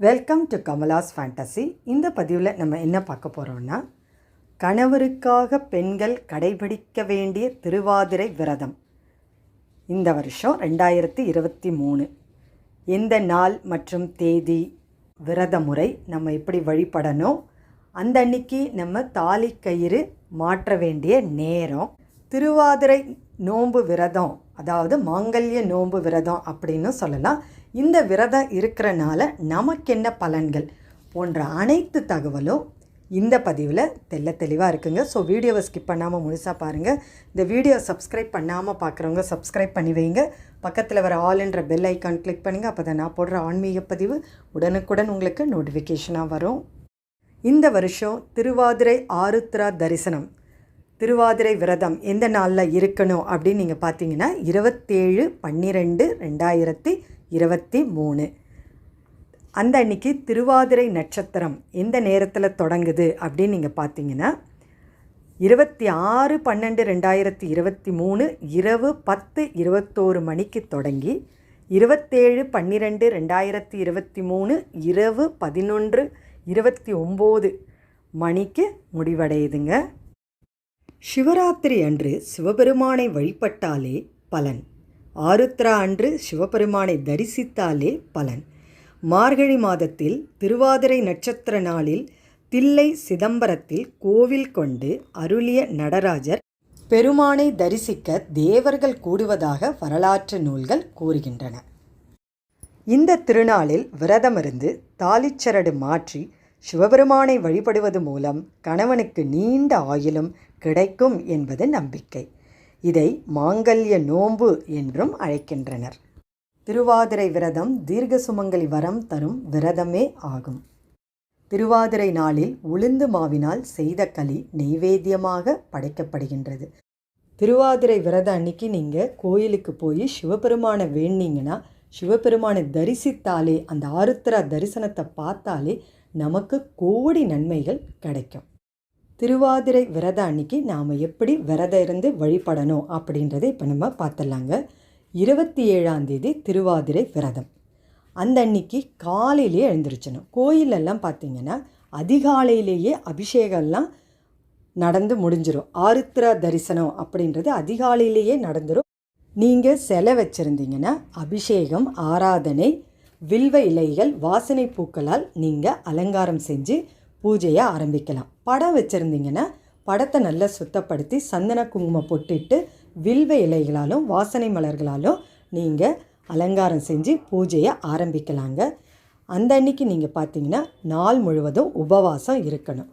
Welcome to Kamala's fantasy இந்த பதிவில் நம்ம என்ன பார்க்க போகிறோம்னா கணவருக்காக பெண்கள் கடைபிடிக்க வேண்டிய திருவாதிரை விரதம். இந்த வருஷம் ரெண்டாயிரத்தி இருபத்தி மூணு. எந்த நாள் மற்றும் தேதி விரத முறை நம்ம எப்படி வழிபடணும் அந்த அன்னைக்கு நம்ம தாலி கயிறு மாற்ற வேண்டிய நேரம் திருவாதிரை நோன்பு விரதம் அதாவது மாங்கல்ய நோன்பு விரதம் அப்படின்னு சொல்லலாம். இந்த விரதம் இருக்கிறனால நமக்கென்ன பலன்கள் போன்ற அனைத்து தகவலும் இந்த பதிவில் தெல்ல தெளிவாக இருக்குங்க. ஸோ வீடியோவை ஸ்கிப் பண்ணாமல் முழுசாக பாருங்கள் இந்த வீடியோ சப்ஸ்கிரைப் பண்ணாமல் பார்க்குறவங்க சப்ஸ்கிரைப் பண்ணி வைங்க. பக்கத்தில் வர ஆல் என்ற பெல் ஐக்கான் கிளிக் பண்ணுங்கள் அப்போ தான் நான் போடுற ஆன்மீக பதிவு உடனுக்குடன் உங்களுக்கு நோட்டிஃபிகேஷனாக வரும். இந்த வருஷம் திருவாதிரை ஆருத்ரா தரிசனம். திருவாதிரை விரதம் எந்த நாளில் இருக்கணும் அப்படின்னு நீங்கள் பார்த்தீங்கன்னா இருபத்தேழு பன்னிரெண்டு ரெண்டாயிரத்தி இருபத்தி மூணு. அந்த அன்னைக்கு திருவாதிரை நட்சத்திரம் எந்த நேரத்தில் தொடங்குது அப்படின்னு நீங்கள் பார்த்தீங்கன்னா இருபத்தி ஆறு பன்னெண்டு ரெண்டாயிரத்தி இருபத்தி மூணு இரவு பத்து இருபத்தோரு மணிக்கு தொடங்கி இருபத்தேழு பன்னிரெண்டு ரெண்டாயிரத்தி இருபத்தி மூணு இரவு பதினொன்று இருபத்தி ஒம்பது மணிக்கு முடிவடையுதுங்க. சிவராத்திரி அன்று சிவபெருமானை வழிபட்டாலே பலன். ஆருத்ரா அன்று சிவபெருமானை தரிசித்தாலே பலன். மார்கழி மாதத்தில் திருவாதிரை நட்சத்திர நாளில் தில்லை சிதம்பரத்தில் கோவில் கொண்டு அருளிய நடராஜர் பெருமானை தரிசிக்க தேவர்கள் கூடுவதாக வரலாற்று நூல்கள் கூறுகின்றன. இந்த திருநாளில் விரதமிருந்து தாலிச்சரடு மாற்றி சிவபெருமானை வழிபடுவது மூலம் கணவனுக்கு நீண்ட ஆயிலும் கிடைக்கும் என்பது நம்பிக்கை. இதை மாங்கல்ய நோன்பு என்றும் அழைக்கின்றனர். திருவாதிரை விரதம் தீர்க்க சுமங்கலி வரம் தரும் விரதமே ஆகும். திருவாதிரை நாளில் உளுந்து மாவினால் செய்த களி நெய்வேத்தியமாக படைக்கப்படுகின்றது. திருவாதிரை விரத அன்னைக்கு நீங்கள் கோயிலுக்கு போய் சிவபெருமானை வேண்டிங்கன்னா சிவபெருமானை தரிசித்தாலே அந்த ஆருத்ரா தரிசனத்தை பார்த்தாலே நமக்கு கோடி நன்மைகள் கிடைக்கும். திருவாதிரை விரத அன்னைக்கு நாம் எப்படி விரதம் இருந்து வழிபடணும் அப்படின்றத இப்போ நம்ம பார்த்துடலாங்க. இருபத்தி ஏழாம் தேதி திருவாதிரை விரதம். அந்த அன்னைக்கு காலையிலே எழுந்திரிச்சணும் கோயிலெல்லாம் பார்த்தீங்கன்னா அதிகாலையிலேயே அபிஷேகம்லாம் நடந்து முடிஞ்சிடும் ஆருத்ர தரிசனம் அப்படின்றது அதிகாலையிலேயே நடந்துடும் நீங்கள் சிலை வச்சுருந்தீங்கன்னா அபிஷேகம் ஆராதனை வில்வ இலைகள் வாசனை பூக்களால் நீங்கள் அலங்காரம் செஞ்சு பூஜையை ஆரம்பிக்கலாம். படம் வச்சுருந்தீங்கன்னா படத்தை நல்லா சுத்தப்படுத்தி சந்தன குங்குமம் பொட்டிட்டு வில்வ இலைகளாலும் வாசனை மலர்களாலும் நீங்கள் அலங்காரம் செஞ்சு பூஜையை ஆரம்பிக்கலாங்க. அந்த அன்னைக்கு நீங்கள் பார்த்தீங்கன்னா நாள் முழுவதும் உபவாசம் இருக்கணும்.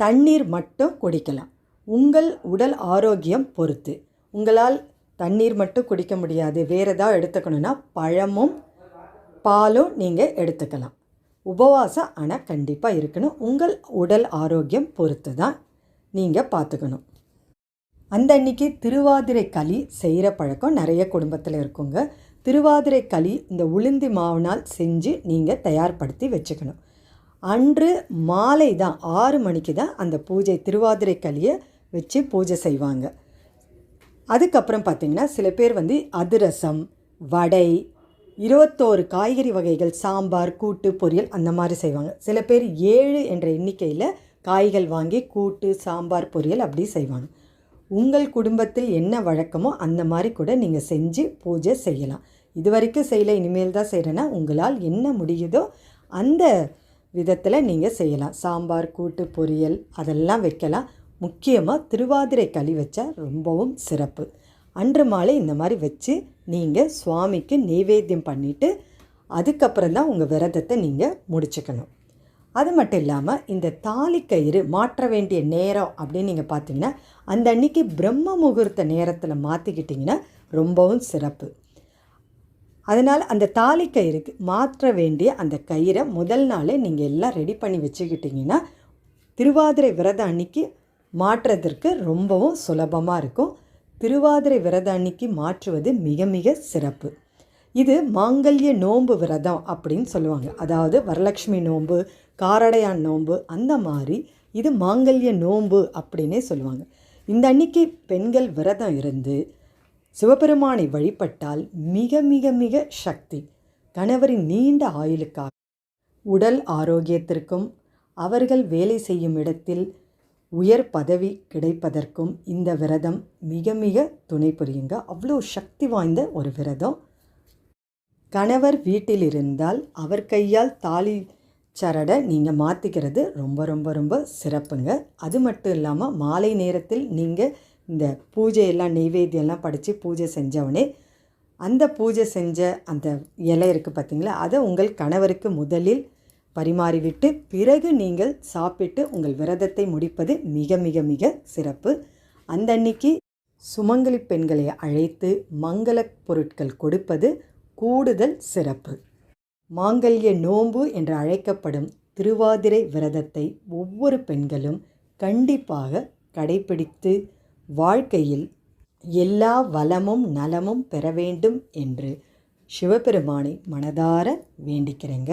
தண்ணீர் மட்டும் குடிக்கலாம். உங்கள் உடல் ஆரோக்கியம் பொறுத்து. உங்களால் தண்ணீர் மட்டும் குடிக்க முடியாது. வேறு ஏதாவது எடுத்துக்கணுன்னா பழமும் பாலும் நீங்கள் எடுத்துக்கலாம். உபவாசம் ஆனால் கண்டிப்பாக இருக்கணும். உங்கள் உடல் ஆரோக்கியம் பொறுத்து தான் நீங்கள் பார்த்துக்கணும் அந்த அன்னைக்கு திருவாதிரை களி செய்கிற பழக்கம் நிறைய குடும்பத்தில் இருக்குங்க. திருவாதிரை களி இந்த உளுந்தி மாவினால் செஞ்சு நீங்கள் தயார்படுத்தி வச்சுக்கணும். அன்று மாலை தான் ஆறு மணிக்கு தான் அந்த பூஜை திருவாதிரை களியை வச்சு பூஜை செய்வாங்க. அதுக்கப்புறம் பார்த்திங்கன்னா சில பேர் வந்து அதிரசம் வடை இருபத்தோரு காய்கறி வகைகள் சாம்பார் கூட்டு பொரியல் அந்த மாதிரி செய்வாங்க. சில பேர் ஏழு என்ற எண்ணிக்கையில் காய்கள் வாங்கி கூட்டு சாம்பார் பொரியல் அப்படி செய்வாங்க. உங்கள் குடும்பத்தில் என்ன வழக்கமோ அந்த மாதிரி கூட நீங்கள் செஞ்சு பூஜை செய்யலாம். இது வரைக்கும் செய்யலை இனிமேல் தான் செய்கிறேன்னா உங்களால் என்ன முடியுதோ அந்த விதத்தில் நீங்கள் செய்யலாம். சாம்பார் கூட்டு பொரியல் அதெல்லாம் வைக்கலாம். முக்கியமாக திருவாதிரை களி வச்சா ரொம்பவும் சிறப்பு. அன்று மாலை இந்த மாதிரி வச்சு நீங்கள் சுவாமிக்கு நெய்வேத்தியம் பண்ணிவிட்டு அதுக்கப்புறம் தான் உங்கள் விரதத்தை நீங்கள் முடிச்சுக்கணும். அது மட்டும் இல்லாமல் இந்த தாலி கயிறு மாற்ற வேண்டிய நேரம் அப்படின்னு நீங்கள் பார்த்தீங்கன்னா அந்த அன்னைக்கு பிரம்ம முகூர்த்த நேரத்தில் மாற்றிக்கிட்டிங்கன்னா ரொம்பவும் சிறப்பு. அதனால் அந்த தாலி கயிறுக்கு மாற்ற வேண்டிய அந்த கயிறை முதல் நாளே நீங்கள் எல்லாம் ரெடி பண்ணி வச்சுக்கிட்டிங்கன்னா திருவாதிரை விரதம் அன்னைக்கு மாற்றுறதற்கு ரொம்பவும் சுலபமாக இருக்கும். திருவாதிரை விரத அன்னைக்கு மாற்றுவது மிக மிக சிறப்பு. இது மாங்கல்ய நோன்பு விரதம் அப்படின்னு சொல்லுவாங்க. அதாவது வரலட்சுமி நோன்பு காரடையான் நோன்பு அந்த மாதிரி இது மாங்கல்ய நோன்பு அப்படின்னே சொல்லுவாங்க. இந்த அன்னைக்கு பெண்கள் விரதம் இருந்து சிவபெருமானை வழிபட்டால் மிக மிக மிக சக்தி. கணவரின் நீண்ட ஆயுளுக்காக உடல் ஆரோக்கியத்திற்கும் அவர்கள் வேலை செய்யும் இடத்தில் உயர் பதவி கிடைப்பதற்கும் இந்த விரதம் மிக மிக துணை புரியுங்க. அவ்வளோ சக்தி வாய்ந்த ஒரு விரதம். கணவர் வீட்டில் இருந்தால் அவர் கையால் தாலி சரடை நீங்கள் மாற்றிக்கிறது ரொம்ப ரொம்ப ரொம்ப சிறப்புங்க. அது மட்டும் இல்லாமல் மாலை நேரத்தில் நீங்கள் இந்த பூஜையெல்லாம் நெய்வேத்தியெல்லாம் படித்து பூஜை செஞ்சவொடனே அந்த பூஜை செஞ்ச அந்த இலை இருக்குது பார்த்தீங்களா அதை உங்கள் கணவருக்கு முதலில் பரிமாறிவிட்டு பிறகு நீங்கள் சாப்பிட்டு உங்கள் விரதத்தை முடிப்பது மிக மிக மிக சிறப்பு. அந்த அன்னைக்கு சுமங்கலி பெண்களை அழைத்து மங்கள பொருட்கள் கொடுப்பது கூடுதல் சிறப்பு. மாங்கல்ய நோன்பு என்று அழைக்கப்படும் திருவாதிரை விரதத்தை ஒவ்வொரு பெண்களும் கண்டிப்பாக கடைபிடித்து வாழ்க்கையில் எல்லா வளமும் நலமும் பெற வேண்டும் என்று சிவபெருமானை மனதார வேண்டிக்கிறேங்க.